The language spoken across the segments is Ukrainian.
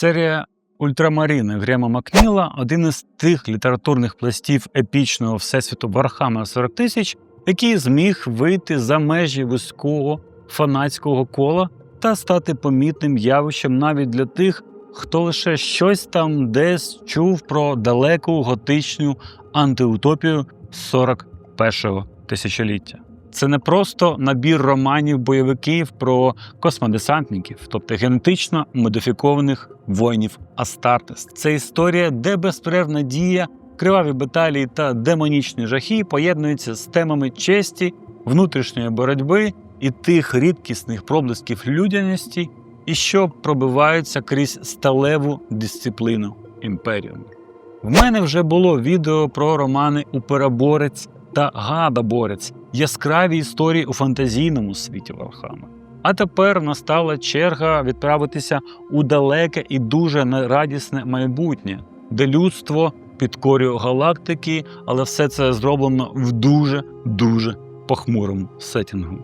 Серія Ультрамаріни Грема Макніла один із тих літературних пластів епічного всесвіту Вархаммера 40 тисяч, який зміг вийти за межі вузького фанатського кола та стати помітним явищем навіть для тих, хто лише щось там десь чув про далеку готичну антиутопію 41-го тисячоліття. Це не просто набір романів бойовиків про космодесантників, тобто генетично модифікованих воїнів Астартес. Це історія, де безперервна дія, криваві баталії та демонічні жахи поєднуються з темами честі, внутрішньої боротьби і тих рідкісних проблисків людяності, і що пробиваються крізь сталеву дисципліну імперіуму. В мене вже було відео про романи Упероборець та Гадоборець, яскраві історії у фантазійному світі Вархаммера. А тепер настала черга відправитися у далеке і дуже нерадісне майбутнє, де людство підкорює галактики, але все це зроблено в дуже дуже похмурому сетінгу.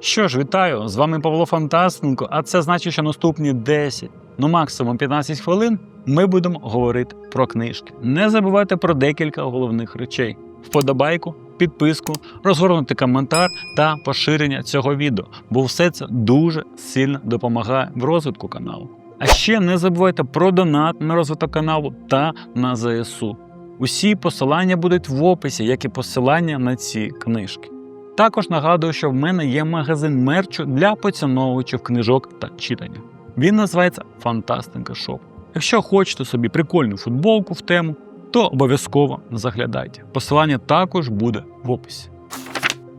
Що ж, вітаю! З вами Павло Фантастенко, а це значить, що наступні 10, ну максимум 15 хвилин ми будемо говорити про книжки. Не забувайте про декілька головних речей: вподобайку, підписку, розгорнути коментар та поширення цього відео, бо все це дуже сильно допомагає в розвитку каналу. А ще не забувайте про донат на розвиток каналу та на ЗСУ. Усі посилання будуть в описі, як і посилання на ці книжки. Також нагадую, що в мене є магазин мерчу для поціновувачів книжок та читання. Він називається Фантастика Шоп. Якщо хочете собі прикольну футболку в тему, то обов'язково заглядайте. Посилання також буде в описі.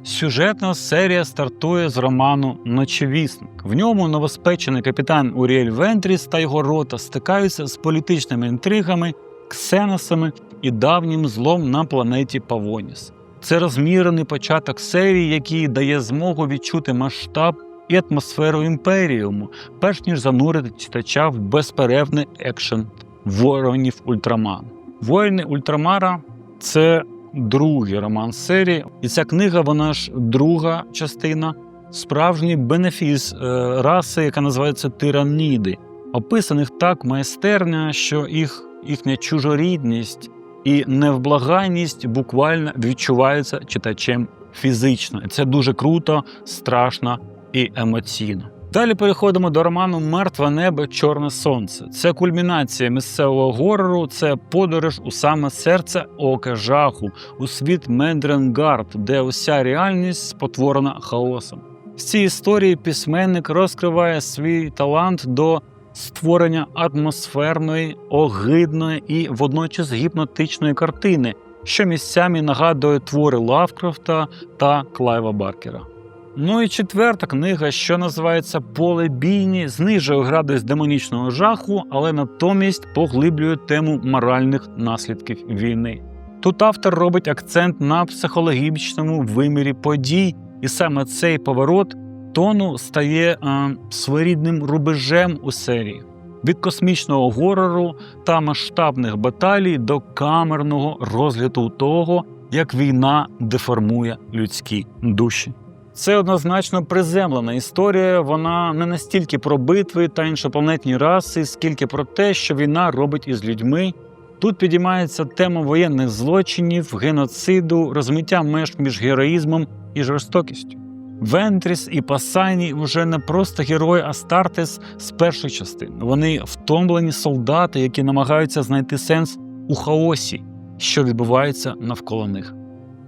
Сюжетна серія стартує з роману Ночевісник. В ньому новоспечений капітан Уріель Вентріс та його рота стикаються з політичними інтригами, ксеносами і давнім злом на планеті Павоніс. Це розмірений початок серії, який дає змогу відчути масштаб і атмосферу імперіуму, перш ніж занурити читача в безперервний екшен воронів Ультраман. Воїни Ультрамара це другий роман серії, і ця книга, вона ж друга частина, справжній бенефіс е, раси, яка називається тираніди, описаних так майстерня, що їх їхня чужорідність і невблаганність буквально відчуваються читачем фізично. І Це дуже круто, страшно і емоційно. Далі переходимо до роману Мертве небо, Чорне сонце. Це кульмінація місцевого горору, це подорож у саме серце ока жаху, у світ Мендренгард, де уся реальність спотворена хаосом. В цій історії письменник розкриває свій талант до створення атмосферної, огидної і водночас гіпнотичної картини, що місцями нагадує твори Лавкрафта та Клайва Баркера. Ну і четверта книга, що називається Поле бійні, знижує градус демонічного жаху, але натомість поглиблює тему моральних наслідків війни. Тут автор робить акцент на психологічному вимірі подій, і саме цей поворот тону стає е, своєрідним рубежем у серії. Від космічного горору та масштабних баталій до камерного розгляду того, як війна деформує людські душі. Це однозначно приземлена історія. Вона не настільки про битви та іншопланетні раси, скільки про те, що війна робить із людьми. Тут підіймається тема воєнних злочинів, геноциду, розмиття меж між героїзмом і жорстокістю. Вентріс і Пасайні вже не просто герої Астартес з перших частин. Вони втомлені солдати, які намагаються знайти сенс у хаосі, що відбувається навколо них.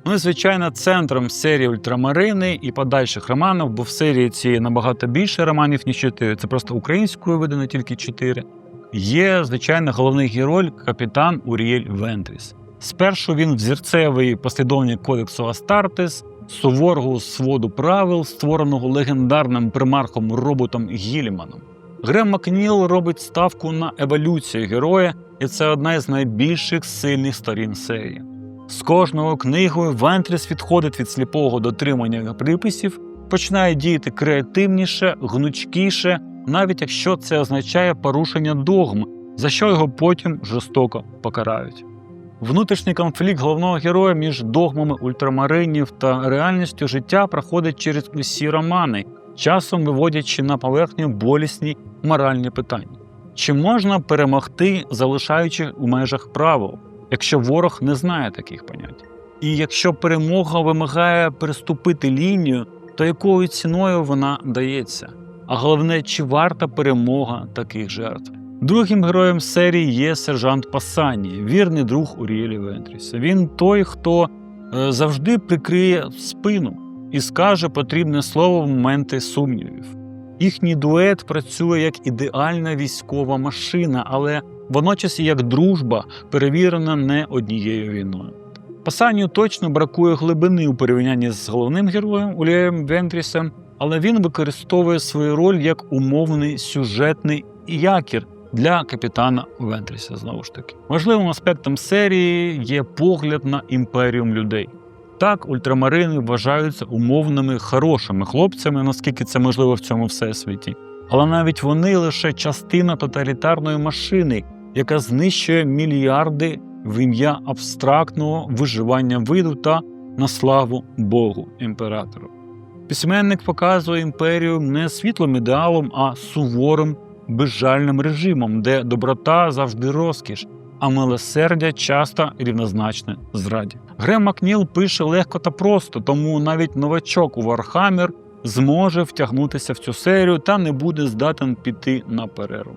Ну і звичайно, центром серії Ультрамарини і подальших романів, бо в серії цієї набагато більше романів, ніж 4, це просто українською видано тільки 4, Є, звичайно, головний герой капітан Уріель Вентріс. Спершу він взірцевий послідовник кодексу Астартес, суворого своду правил, створеного легендарним примархом роботом Гіліманом. Грем Макніл робить ставку на еволюцію героя, і це одна із найбільших сильних сторін серії. З кожною книгою Вентріс відходить від сліпого дотримання приписів, починає діяти креативніше, гнучкіше, навіть якщо це означає порушення догм, за що його потім жорстоко покарають. Внутрішній конфлікт головного героя між догмами ультрамаринів та реальністю життя проходить через усі романи, часом виводячи на поверхню болісні моральні питання. Чи можна перемогти, залишаючи у межах правил, якщо ворог не знає таких понять? І якщо перемога вимагає переступити лінію, то якою ціною вона дається? А головне, чи варта перемога таких жертв? Другим героєм серії є сержант Пасані, вірний друг Уріелі Вентріса. Він той, хто е, завжди прикриє спину і скаже потрібне слово в моменти сумнівів. Їхній дует працює як ідеальна військова машина, але водночас і як дружба, перевірена не однією війною. Пасанію точно бракує глибини у порівнянні з головним героєм Улієм Вентрісом, але він використовує свою роль як умовний сюжетний якір для капітана Вентріса. Знову ж таки, важливим аспектом серії є погляд на імперіум людей. Так, ультрамарини вважаються умовними хорошими хлопцями, наскільки це можливо в цьому всесвіті. Але навіть вони лише частина тоталітарної машини, яка знищує мільярди в ім'я абстрактного виживання виду та на славу Богу імператору. Письменник показує імперію не світлим ідеалом, а суворим безжальним режимом, де доброта завжди розкіш, а милосердя часто рівнозначне зраді. Грем Макніл пише легко та просто, тому навіть новачок у Вархаммер зможе втягнутися в цю серію та не буде здатен піти на перерву.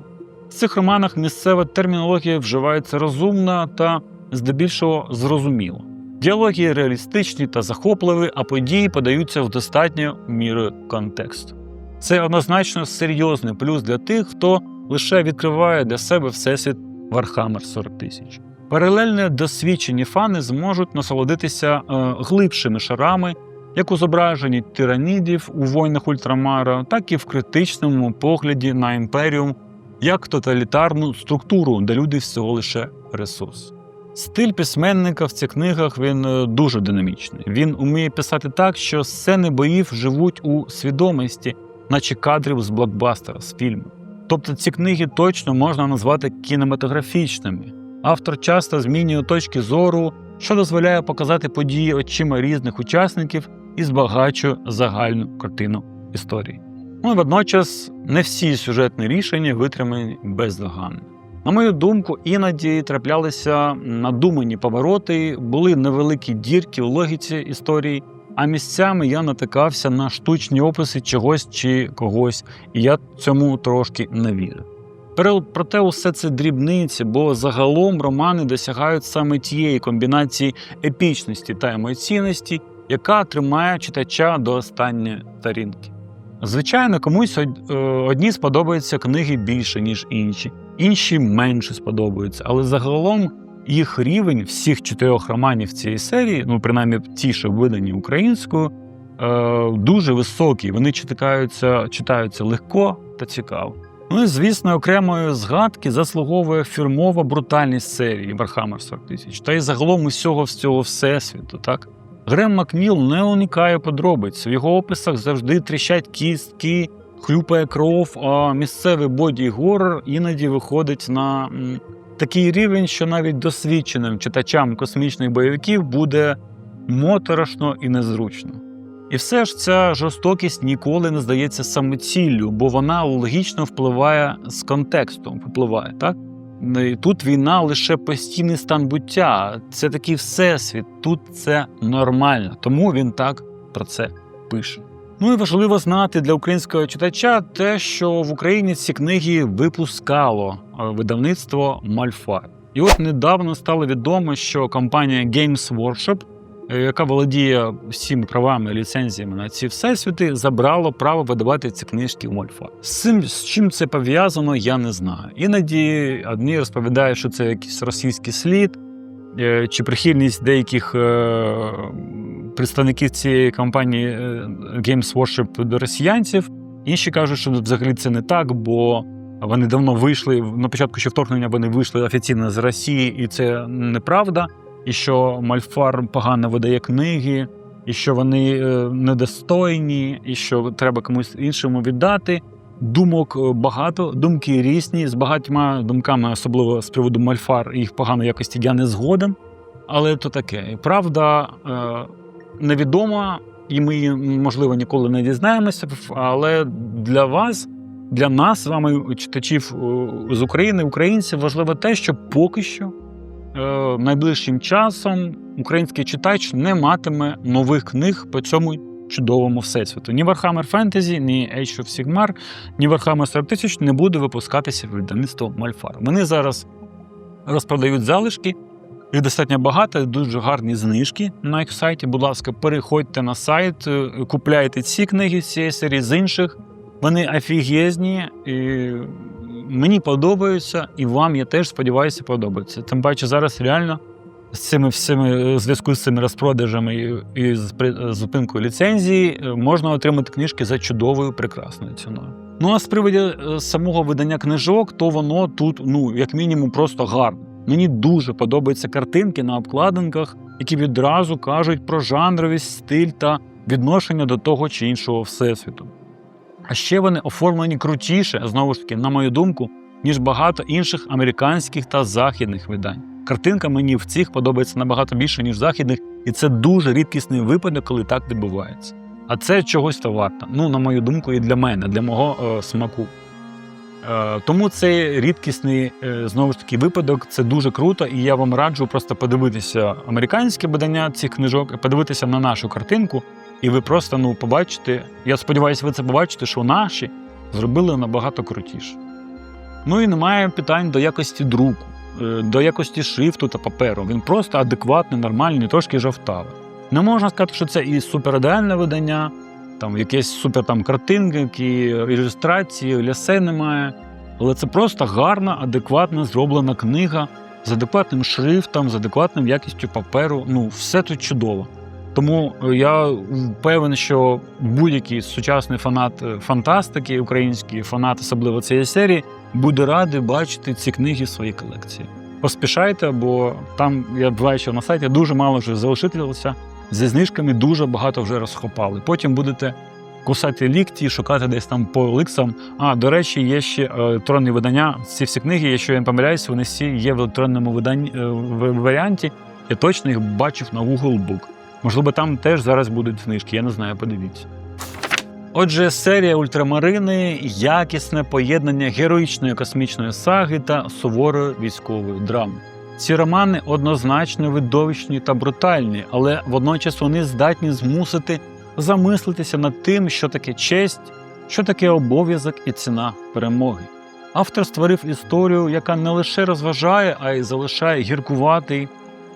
В цих романах місцева термінологія вживається розумно та здебільшого зрозуміло. Діалоги реалістичні та захопливі, а події подаються в достатньо мірою контексту. Це однозначно серйозний плюс для тих, хто лише відкриває для себе всесвіт Warhammer 40 тисяч. Паралельно досвідчені фани зможуть насолодитися е, глибшими шарами, як у зображенні тиранідів у войнах Ультрамара, так і в критичному погляді на імперіум як тоталітарну структуру, де люди всього лише ресурс. Стиль письменника в цих книгах він е, дуже динамічний. Він уміє писати так, що сцени боїв живуть у свідомості, наче кадрів з блокбастера, з фільму. Тобто ці книги точно можна назвати кінематографічними. Автор часто змінює точки зору, що дозволяє показати події очима різних учасників і збагачує загальну картину історії. Ну водночас не всі сюжетні рішення витримані бездоганно. На мою думку, іноді траплялися надумані повороти, були невеликі дірки в логіці історії, а місцями я натикався на штучні описи чогось чи когось, і я цьому трошки не вірю. Проте усе це дрібниці, бо загалом романи досягають саме тієї комбінації епічності та емоційності, яка тримає читача до останньої сторінки. Звичайно, комусь е, одні сподобаються книги більше, ніж інші, інші менше сподобаються, але загалом їх рівень всіх чотирьох романів цієї серії, ну принаймні ті, що видані українською, е, дуже високі. Вони читаються, читаються легко та цікаво. Ну і звісно, окремої згадки заслуговує фірмова брутальність серії Warhammer 40 тисяч та й загалом усього з цього всесвіту. Так Грем Макніл не уникає подробиць. В його описах завжди тріщать кістки, хлюпає кров, а місцевий боді горор іноді виходить на такий рівень, що навіть досвідченим читачам космічних бойовиків буде моторошно і незручно. І все ж ця жорстокість ніколи не здається самоціллю, бо вона логічно впливає з контекстом. Впливає, так? І Тут війна лише постійний стан буття. Це такий всесвіт. Тут це нормально. Тому він так про це пише. Ну і важливо знати для українського читача те, що в Україні ці книги випускало е, видавництво Мальфа. І от недавно стало відомо, що компанія Games Workshop, яка володіє всіми правами і ліцензіями на ці всесвіти, забрала право видавати ці книжки в Мальфа. З цим з чим це пов'язано, я не знаю. Іноді одні розповідають, що це якийсь російський слід, е, чи прихильність деяких е, представників цієї компанії е, Games Workshop до росіянців. Інші кажуть, що взагалі це не так, бо вони давно вийшли на початку ще вторгнення. Вони вийшли офіційно з Росії, і це неправда. І що Мальфар погано видає книги, і що вони е, недостойні, і що треба комусь іншому віддати. Думок е, багато, думки різні. З багатьма думками, особливо з приводу Мальфар, їх поганої якості я не згоден. Але то таке. Правда е, невідома, і ми, її, можливо, ніколи не дізнаємося. Але для вас для нас з вами, читачів з України, українців, важливо те, що поки що найближчим часом український читач не матиме нових книг по цьому чудовому всесвіту. Ні Warhammer Fantasy, ні Age of Sigmar, ні Warhammer 40 тисяч не буде випускатися в видавництво Мальфар. Вони зараз розпродають залишки. Їх достатньо багато, дуже гарні знижки на їх сайті. Будь ласка, переходьте на сайт, е, купляйте ці книги з цієї серії з інших. Вони офігезні, і мені подобаються, і вам, я теж сподіваюся, подобається. Тим паче зараз реально з цими всіми зв'язку з цими розпродажами і- і з зупинкою ліцензії е, можна отримати книжки за чудовою прекрасною ціною. Ну а з приводу е, самого видання книжок, то воно тут, ну, як мінімум, просто гарно. Мені дуже подобаються картинки на обкладинках, які відразу кажуть про жанровість, стиль та відношення до того чи іншого всесвіту. А ще вони оформлені крутіше, знову ж таки, на мою думку, ніж багато інших американських та західних видань. Картинка мені в цих подобається набагато більше, ніж західних, і це дуже рідкісний випадок, коли так відбувається. А це чогось то варто. Ну, на мою думку, і для мене, для мого е, смаку. Е, тому цей рідкісний е, знову ж таки випадок. Це дуже круто, і я вам раджу просто подивитися американське видання цих книжок, подивитися на нашу картинку, і ви просто ну побачите. Я сподіваюся, ви це побачите, що наші зробили набагато крутіше. Ну і немає питань до якості друку, е, до якості шрифту та паперу. Він просто адекватний, нормальний, трошки жовтавий. Не можна сказати, що це і суперідеальне видання, там якісь супер там картинки, ілюстрації, лясе немає. Але це просто гарна, адекватно зроблена книга з адекватним шрифтом, з адекватним якістю паперу. Ну, все тут чудово. Тому е, я впевнений, що будь-який сучасний фанат е, фантастики, український фанат, особливо цієї серії, буде радий бачити ці книги в своїй колекції. Поспішайте, бо там я бачу на сайті дуже мало вже залишилося. Зі знижками дуже багато вже розхопали. Потім будете кусати лікті, шукати десь там по ликсам. А, до речі, є ще е, електронні видання. Ці всі книги, якщо я не помиляюсь, вони всі є в електронному виданні в варіанті. Я точно їх бачив на Google Book. Можливо, там теж зараз будуть книжки, я не знаю, подивіться. Отже, серія Ультрамарини якісне поєднання героїчної космічної саги та суворої військової драми. Ці романи однозначно видовищні та брутальні, але водночас вони здатні змусити замислитися над тим, що таке честь, що таке обов'язок і ціна перемоги. Автор створив історію, яка не лише розважає, а й залишає гіркуватий,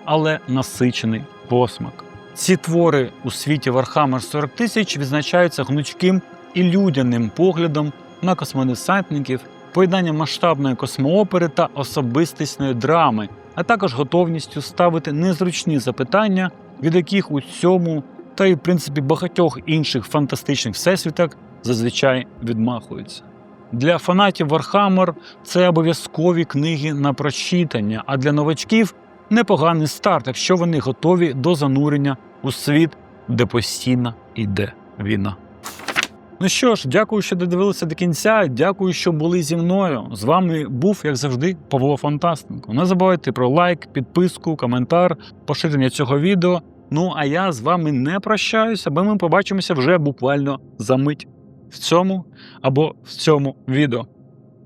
але насичений посмак. Ці твори у світі Warhammer 40 тисяч відзначаються гнучким і людяним поглядом на космодесантників, поєднанням масштабної космоопери та особистісної драми, а також готовністю ставити незручні запитання, від яких у цьому та й в принципі багатьох інших фантастичних всесвітах зазвичай відмахуються. Для фанатів Warhammer це обов'язкові книги на прочитання, а для новачків непоганий старт, якщо вони готові до занурення у світ, де постійно йде війна. Ну що ж, дякую, що додивилися до кінця. Дякую, що були зі мною. З вами був, як завжди, Павло Фантастенко. Не забувайте про лайк, підписку, коментар, поширення цього відео. Ну а я з вами не прощаюся, бо ми побачимося вже буквально за мить в цьому або в цьому відео.